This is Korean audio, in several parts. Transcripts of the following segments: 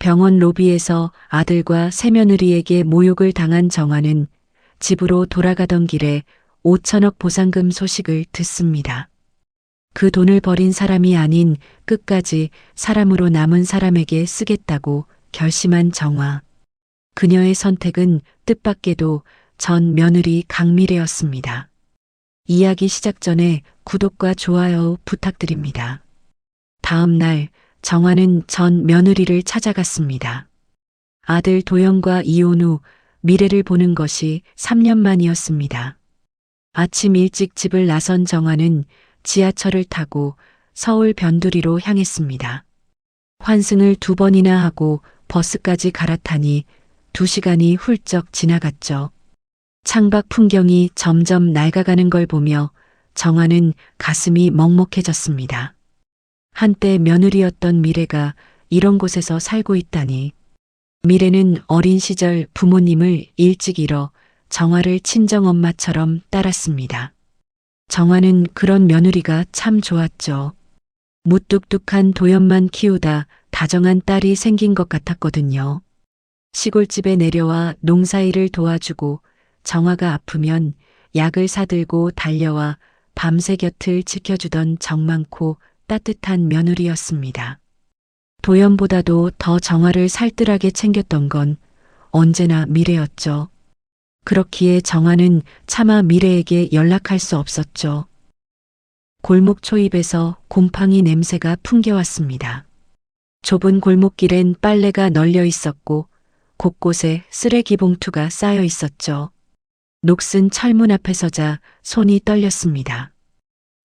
병원 로비에서 아들과 새며느리에게 모욕을 당한 정화는 집으로 돌아가던 길에 5천억 보상금 소식을 듣습니다. 그 돈을 버린 사람이 아닌 끝까지 사람으로 남은 사람에게 쓰겠다고 결심한 정화. 그녀의 선택은 뜻밖에도 전 며느리 강미래였습니다. 이야기 시작 전에 구독과 좋아요 부탁드립니다. 다음 날 정화는 전 며느리를 찾아갔습니다. 아들 도영과 이혼 후 미래를 보는 것이 3년 만이었습니다. 아침 일찍 집을 나선 정화는 지하철을 타고 서울 변두리로 향했습니다. 환승을 두 번이나 하고 버스까지 갈아타니 두 시간이 훌쩍 지나갔죠. 창밖 풍경이 점점 낡아가는 걸 보며 정화는 가슴이 먹먹해졌습니다. 한때 며느리였던 미래가 이런 곳에서 살고 있다니. 미래는 어린 시절 부모님을 일찍 잃어 정화를 친정엄마처럼 따랐습니다. 정화는 그런 며느리가 참 좋았죠. 무뚝뚝한 도연만 키우다 다정한 딸이 생긴 것 같았거든요. 시골집에 내려와 농사일을 도와주고 정화가 아프면 약을 사들고 달려와 밤새 곁을 지켜주던 정많고 따뜻한 며느리였습니다. 도연보다도 더 정화를 살뜰하게 챙겼던 건 언제나 미래였죠. 그렇기에 정화는 차마 미래에게 연락할 수 없었죠. 골목 초입에서 곰팡이 냄새가 풍겨왔습니다. 좁은 골목길엔 빨래가 널려 있었고 곳곳에 쓰레기 봉투가 쌓여 있었죠. 녹슨 철문 앞에 서자 손이 떨렸습니다.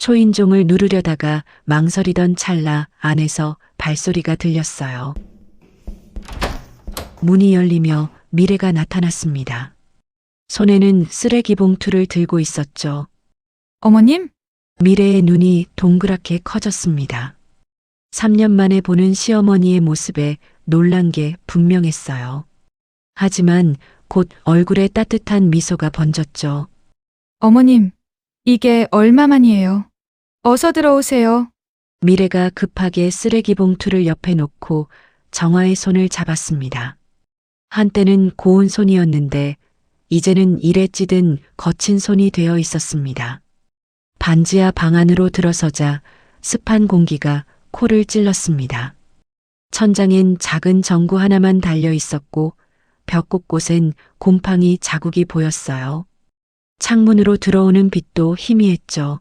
초인종을 누르려다가 망설이던 찰나 안에서 발소리가 들렸어요. 문이 열리며 미래가 나타났습니다. 손에는 쓰레기 봉투를 들고 있었죠. 어머님? 미래의 눈이 동그랗게 커졌습니다. 3년 만에 보는 시어머니의 모습에 놀란 게 분명했어요. 하지만 곧 얼굴에 따뜻한 미소가 번졌죠. 어머님, 이게 얼마만이에요? 어서 들어오세요. 미래가 급하게 쓰레기 봉투를 옆에 놓고 정화의 손을 잡았습니다. 한때는 고운 손이었는데 이제는 일에 찌든 거친 손이 되어 있었습니다. 반지하 방 안으로 들어서자 습한 공기가 코를 찔렀습니다. 천장엔 작은 전구 하나만 달려 있었고 벽 곳곳엔 곰팡이 자국이 보였어요. 창문으로 들어오는 빛도 희미했죠.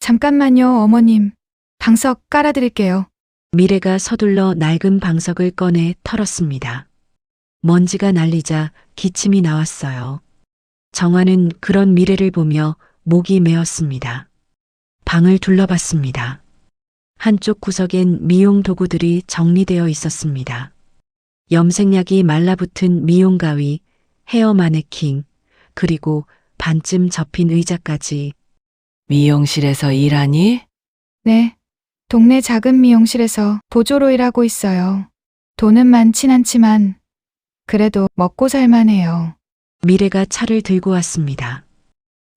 잠깐만요, 어머님. 방석 깔아드릴게요. 미래가 서둘러 낡은 방석을 꺼내 털었습니다. 먼지가 날리자 기침이 나왔어요. 정화는 그런 미래를 보며 목이 메었습니다. 방을 둘러봤습니다. 한쪽 구석엔 미용 도구들이 정리되어 있었습니다. 염색약이 말라붙은 미용 가위, 헤어 마네킹, 그리고 반쯤 접힌 의자까지 미용실에서 일하니? 네. 동네 작은 미용실에서 보조로 일하고 있어요. 돈은 많진 않지만, 그래도 먹고 살만해요. 미래가 차를 들고 왔습니다.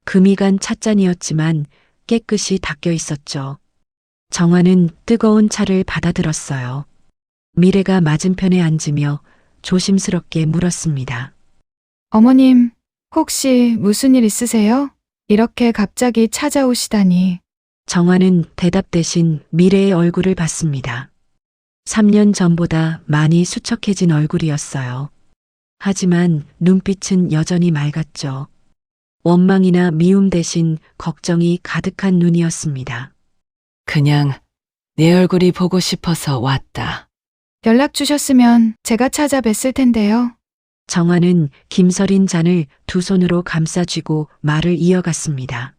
금이 간 찻잔이었지만 깨끗이 닦여 있었죠. 정화는 뜨거운 차를 받아들었어요. 미래가 맞은편에 앉으며 조심스럽게 물었습니다. 어머님, 혹시 무슨 일 있으세요? 이렇게 갑자기 찾아오시다니. 정화는 대답 대신 미래의 얼굴을 봤습니다. 3년 전보다 많이 수척해진 얼굴이었어요. 하지만 눈빛은 여전히 맑았죠. 원망이나 미움 대신 걱정이 가득한 눈이었습니다. 그냥 내 얼굴이 보고 싶어서 왔다. 연락 주셨으면 제가 찾아뵀을 텐데요. 정화는 김서린 잔을 두 손으로 감싸쥐고 말을 이어갔습니다.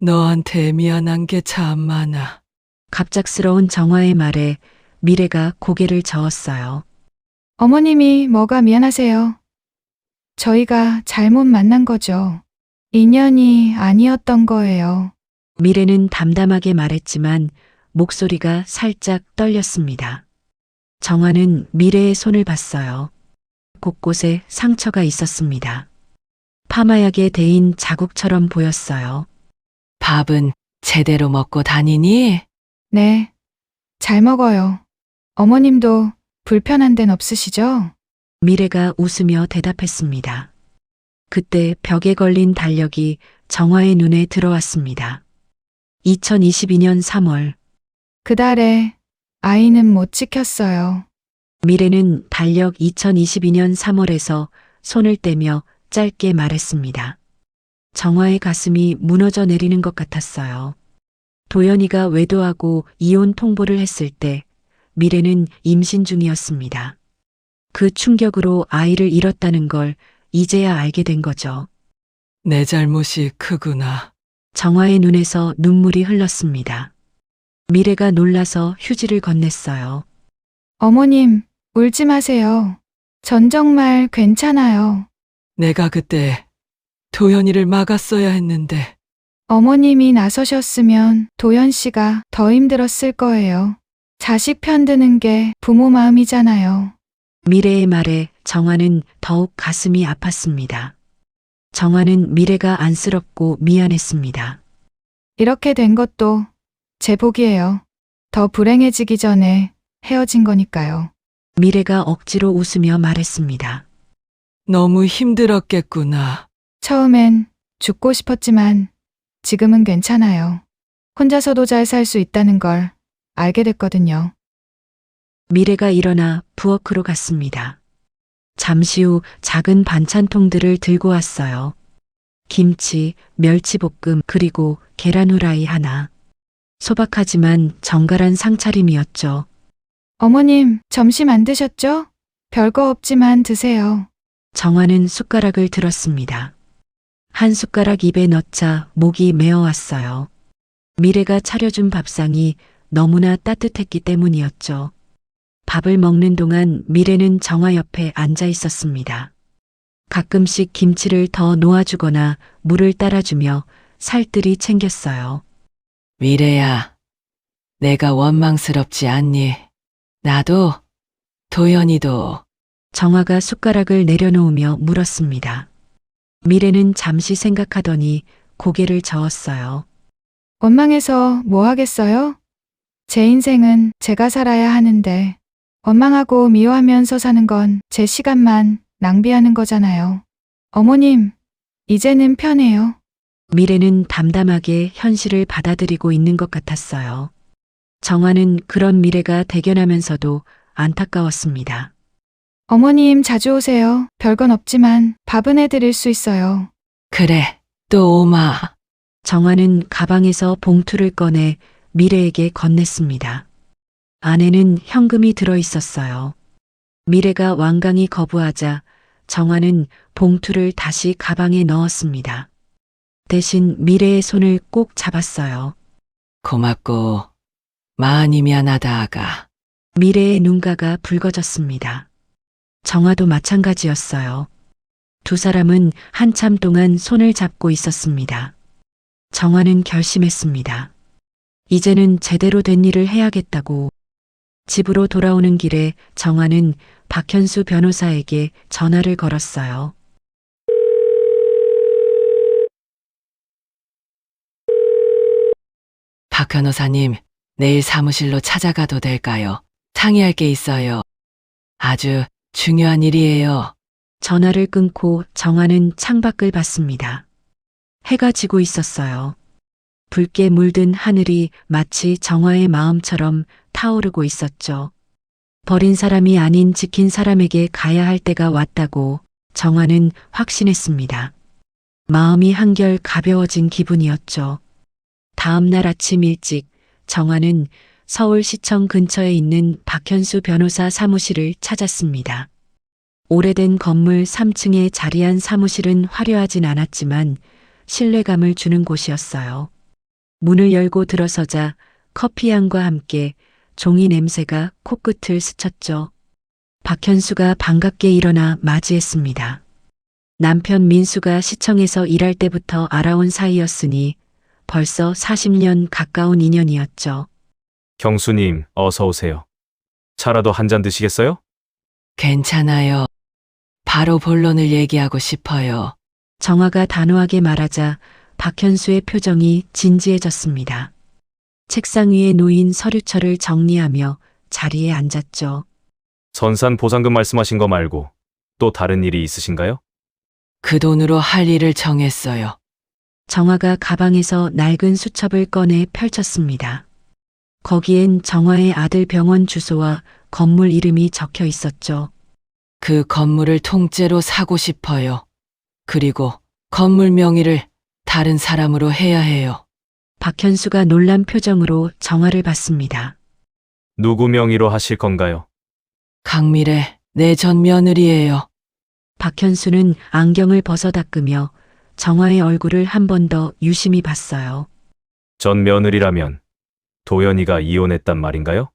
너한테 미안한 게 참 많아. 갑작스러운 정화의 말에 미래가 고개를 저었어요. 어머님이 뭐가 미안하세요. 저희가 잘못 만난 거죠. 인연이 아니었던 거예요. 미래는 담담하게 말했지만 목소리가 살짝 떨렸습니다. 정화는 미래의 손을 봤어요. 곳곳에 상처가 있었습니다. 파마약에 대인 자국처럼 보였어요. 밥은 제대로 먹고 다니니? 네. 잘 먹어요. 어머님도 불편한 데는 없으시죠? 미래가 웃으며 대답했습니다. 그때 벽에 걸린 달력이 정화의 눈에 들어왔습니다. 2022년 3월, 그달에 아이는 못 지켰어요. 미래는 달력 2022년 3월에서 손을 떼며 짧게 말했습니다. 정화의 가슴이 무너져 내리는 것 같았어요. 도연이가 외도하고 이혼 통보를 했을 때 미래는 임신 중이었습니다. 그 충격으로 아이를 잃었다는 걸 이제야 알게 된 거죠. 내 잘못이 크구나. 정화의 눈에서 눈물이 흘렀습니다. 미래가 놀라서 휴지를 건넸어요. 어머님, 울지 마세요. 전 정말 괜찮아요. 내가 그때 도연이를 막았어야 했는데 어머님이 나서셨으면 도연 씨가 더 힘들었을 거예요. 자식 편드는 게 부모 마음이잖아요. 미래의 말에 정화는 더욱 가슴이 아팠습니다. 정화는 미래가 안쓰럽고 미안했습니다. 이렇게 된 것도 제 복이에요. 더 불행해지기 전에 헤어진 거니까요. 미래가 억지로 웃으며 말했습니다. 너무 힘들었겠구나. 처음엔 죽고 싶었지만 지금은 괜찮아요. 혼자서도 잘 살 수 있다는 걸 알게 됐거든요. 미래가 일어나 부엌으로 갔습니다. 잠시 후 작은 반찬통들을 들고 왔어요. 김치, 멸치볶음, 그리고 계란 후라이 하나. 소박하지만 정갈한 상차림이었죠. 어머님, 점심 안 드셨죠? 별거 없지만 드세요. 정화는 숟가락을 들었습니다. 한 숟가락 입에 넣자 목이 메어왔어요. 미래가 차려준 밥상이 너무나 따뜻했기 때문이었죠. 밥을 먹는 동안 미래는 정화 옆에 앉아 있었습니다. 가끔씩 김치를 더 놓아주거나 물을 따라주며 살뜰히 챙겼어요. 미래야, 내가 원망스럽지 않니? 나도, 도연이도, 정화가 숟가락을 내려놓으며 물었습니다. 미래는 잠시 생각하더니 고개를 저었어요. 원망해서 뭐 하겠어요? 제 인생은 제가 살아야 하는데, 원망하고 미워하면서 사는 건 제 시간만 낭비하는 거잖아요. 어머님, 이제는 편해요. 미래는 담담하게 현실을 받아들이고 있는 것 같았어요. 정화는 그런 미래가 대견하면서도 안타까웠습니다. 어머님 자주 오세요. 별건 없지만 밥은 해드릴 수 있어요. 그래, 또 오마. 정화는 가방에서 봉투를 꺼내 미래에게 건넸습니다. 안에는 현금이 들어 있었어요. 미래가 완강히 거부하자 정화는 봉투를 다시 가방에 넣었습니다. 대신 미래의 손을 꼭 잡았어요. 고맙고, 많이 미안하다, 아가. 미래의 눈가가 붉어졌습니다. 정화도 마찬가지였어요. 두 사람은 한참 동안 손을 잡고 있었습니다. 정화는 결심했습니다. 이제는 제대로 된 일을 해야겠다고. 집으로 돌아오는 길에 정화는 박현수 변호사에게 전화를 걸었어요. 박 변호사님, 내일 사무실로 찾아가도 될까요? 상의할 게 있어요. 아주 중요한 일이에요. 전화를 끊고 정화는 창밖을 봤습니다. 해가 지고 있었어요. 붉게 물든 하늘이 마치 정화의 마음처럼 타오르고 있었죠. 버린 사람이 아닌 지킨 사람에게 가야 할 때가 왔다고 정화는 확신했습니다. 마음이 한결 가벼워진 기분이었죠. 다음 날 아침 일찍 정화는 서울시청 근처에 있는 박현수 변호사 사무실을 찾았습니다. 오래된 건물 3층에 자리한 사무실은 화려하진 않았지만 신뢰감을 주는 곳이었어요. 문을 열고 들어서자 커피향과 함께 종이 냄새가 코끝을 스쳤죠. 박현수가 반갑게 일어나 맞이했습니다. 남편 민수가 시청에서 일할 때부터 알아온 사이였으니 벌써 40년 가까운 인연이었죠. 경수님, 어서 오세요. 차라도 한 잔 드시겠어요? 괜찮아요. 바로 본론을 얘기하고 싶어요. 정화가 단호하게 말하자 박현수의 표정이 진지해졌습니다. 책상 위에 놓인 서류철을 정리하며 자리에 앉았죠. 선산 보상금 말씀하신 거 말고 또 다른 일이 있으신가요? 그 돈으로 할 일을 정했어요. 정화가 가방에서 낡은 수첩을 꺼내 펼쳤습니다. 거기엔 정화의 아들 병원 주소와 건물 이름이 적혀 있었죠. 그 건물을 통째로 사고 싶어요. 그리고 건물 명의를 다른 사람으로 해야 해요. 박현수가 놀란 표정으로 정화를 봤습니다. 누구 명의로 하실 건가요? 강미래, 내 전 며느리예요. 박현수는 안경을 벗어 닦으며 정화의 얼굴을 한 번 더 유심히 봤어요. 전 며느리라면 도연이가 이혼했단 말인가요?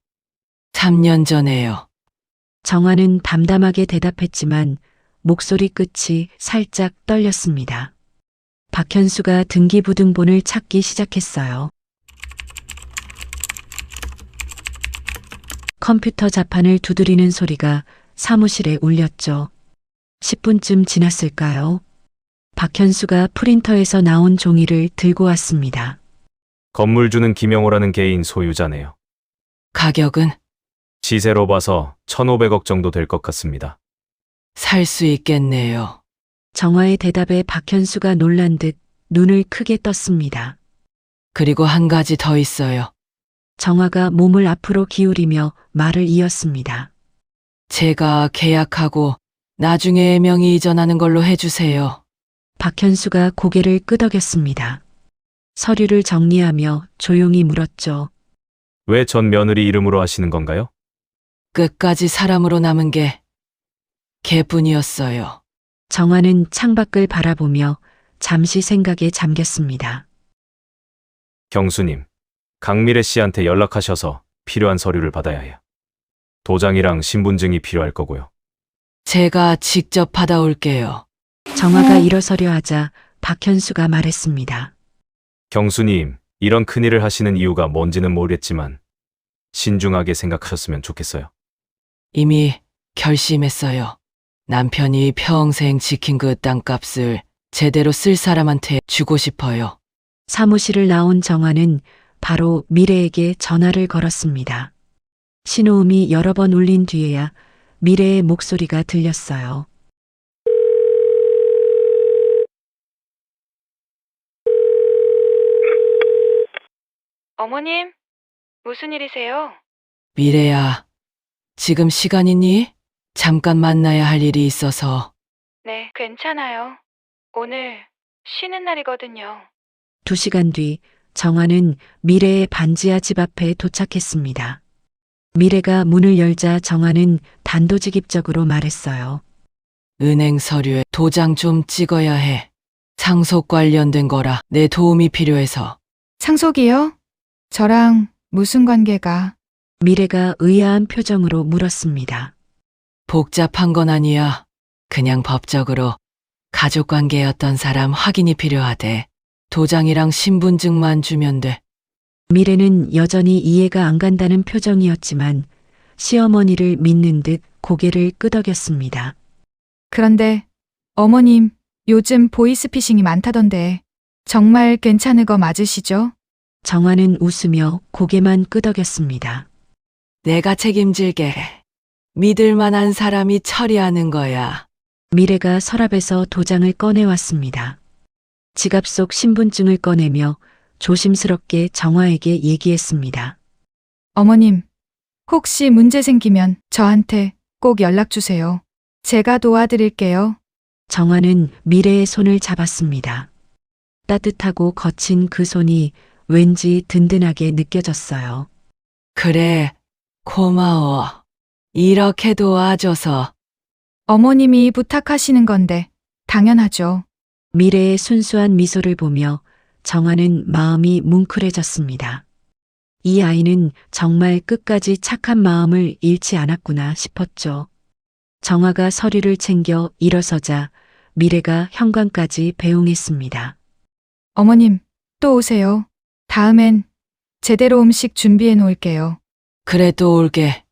3년 전에요. 정화는 담담하게 대답했지만 목소리 끝이 살짝 떨렸습니다. 박현수가 등기부등본을 찾기 시작했어요. 컴퓨터 자판을 두드리는 소리가 사무실에 울렸죠. 10분쯤 지났을까요? 박현수가 프린터에서 나온 종이를 들고 왔습니다. 건물주는 김영호라는 개인 소유자네요. 가격은 시세로 봐서 1,500억 정도 될 것 같습니다. 살 수 있겠네요. 정화의 대답에 박현수가 놀란 듯 눈을 크게 떴습니다. 그리고 한 가지 더 있어요. 정화가 몸을 앞으로 기울이며 말을 이었습니다. 제가 계약하고 나중에 명의 이전하는 걸로 해주세요. 박현수가 고개를 끄덕였습니다. 서류를 정리하며 조용히 물었죠. 왜 전 며느리 이름으로 하시는 건가요? 끝까지 사람으로 남은 게 개뿐이었어요. 정화는 창밖을 바라보며 잠시 생각에 잠겼습니다. 경수님, 강미래 씨한테 연락하셔서 필요한 서류를 받아야 해요. 도장이랑 신분증이 필요할 거고요. 제가 직접 받아올게요. 정화가 일어서려 하자 박현수가 말했습니다. 경수님, 이런 큰일을 하시는 이유가 뭔지는 모르겠지만 신중하게 생각하셨으면 좋겠어요. 이미 결심했어요. 남편이 평생 지킨 그 땅값을 제대로 쓸 사람한테 주고 싶어요. 사무실을 나온 정화는 바로 미래에게 전화를 걸었습니다. 신호음이 여러 번 울린 뒤에야 미래의 목소리가 들렸어요. 어머님, 무슨 일이세요? 미래야, 지금 시간 있니? 잠깐 만나야 할 일이 있어서 네, 괜찮아요. 오늘 쉬는 날이거든요. 두 시간 뒤 정화는 미래의 반지하 집 앞에 도착했습니다. 미래가 문을 열자 정화는 단도직입적으로 말했어요. 은행 서류에 도장 좀 찍어야 해. 상속 관련된 거라 내 도움이 필요해서. 상속이요? 저랑 무슨 관계가? 미래가 의아한 표정으로 물었습니다. 복잡한 건 아니야. 그냥 법적으로 가족 관계였던 사람 확인이 필요하대. 도장이랑 신분증만 주면 돼. 미래는 여전히 이해가 안 간다는 표정이었지만 시어머니를 믿는 듯 고개를 끄덕였습니다. 그런데 어머님, 요즘 보이스피싱이 많다던데 정말 괜찮은 거 맞으시죠? 정화는 웃으며 고개만 끄덕였습니다. 내가 책임질게. 믿을 만한 사람이 처리하는 거야. 미래가 서랍에서 도장을 꺼내왔습니다. 지갑 속 신분증을 꺼내며 조심스럽게 정화에게 얘기했습니다. 어머님, 혹시 문제 생기면 저한테 꼭 연락 주세요. 제가 도와드릴게요. 정화는 미래의 손을 잡았습니다. 따뜻하고 거친 그 손이 왠지 든든하게 느껴졌어요. 그래, 고마워. 이렇게 도와줘서 어머님이 부탁하시는 건데 당연하죠. 미래의 순수한 미소를 보며 정화는 마음이 뭉클해졌습니다. 이 아이는 정말 끝까지 착한 마음을 잃지 않았구나 싶었죠. 정화가 서류를 챙겨 일어서자 미래가 현관까지 배웅했습니다. 어머님, 또 오세요. 다음엔 제대로 음식 준비해 놓을게요. 그래 또 올게.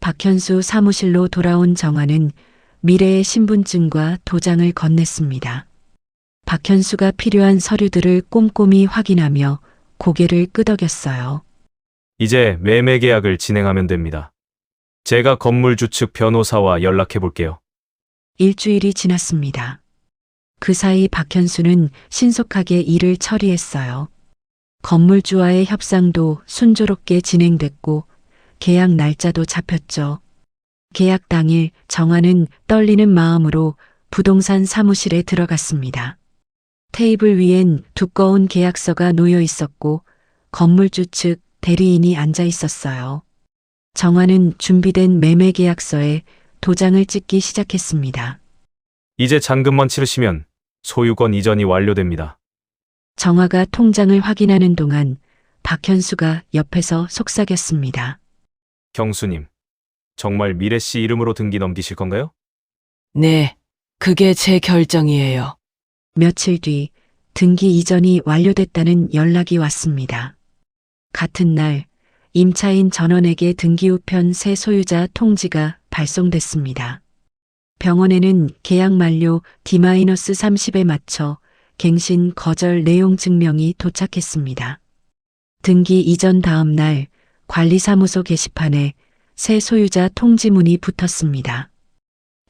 박현수 사무실로 돌아온 정화는 미래의 신분증과 도장을 건넸습니다. 박현수가 필요한 서류들을 꼼꼼히 확인하며 고개를 끄덕였어요. 이제 매매 계약을 진행하면 됩니다. 제가 건물주 측 변호사와 연락해 볼게요. 일주일이 지났습니다. 그 사이 박현수는 신속하게 일을 처리했어요. 건물주와의 협상도 순조롭게 진행됐고 계약 날짜도 잡혔죠. 계약 당일 정화는 떨리는 마음으로 부동산 사무실에 들어갔습니다. 테이블 위엔 두꺼운 계약서가 놓여 있었고 건물주 측 대리인이 앉아 있었어요. 정화는 준비된 매매 계약서에 도장을 찍기 시작했습니다. 이제 잔금만 치르시면 소유권 이전이 완료됩니다. 정화가 통장을 확인하는 동안 박현수가 옆에서 속삭였습니다. 경수님, 정말 미래 씨 이름으로 등기 넘기실 건가요? 네, 그게 제 결정이에요. 며칠 뒤 등기 이전이 완료됐다는 연락이 왔습니다. 같은 날 임차인 전원에게 등기 우편 새 소유자 통지가 발송됐습니다. 병원에는 계약 만료 D-30에 맞춰 갱신 거절 내용 증명이 도착했습니다. 등기 이전 다음 날 관리사무소 게시판에 새 소유자 통지문이 붙었습니다.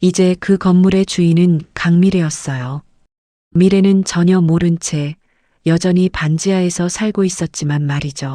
이제 그 건물의 주인은 강미래였어요. 미래는 전혀 모른 채 여전히 반지하에서 살고 있었지만 말이죠.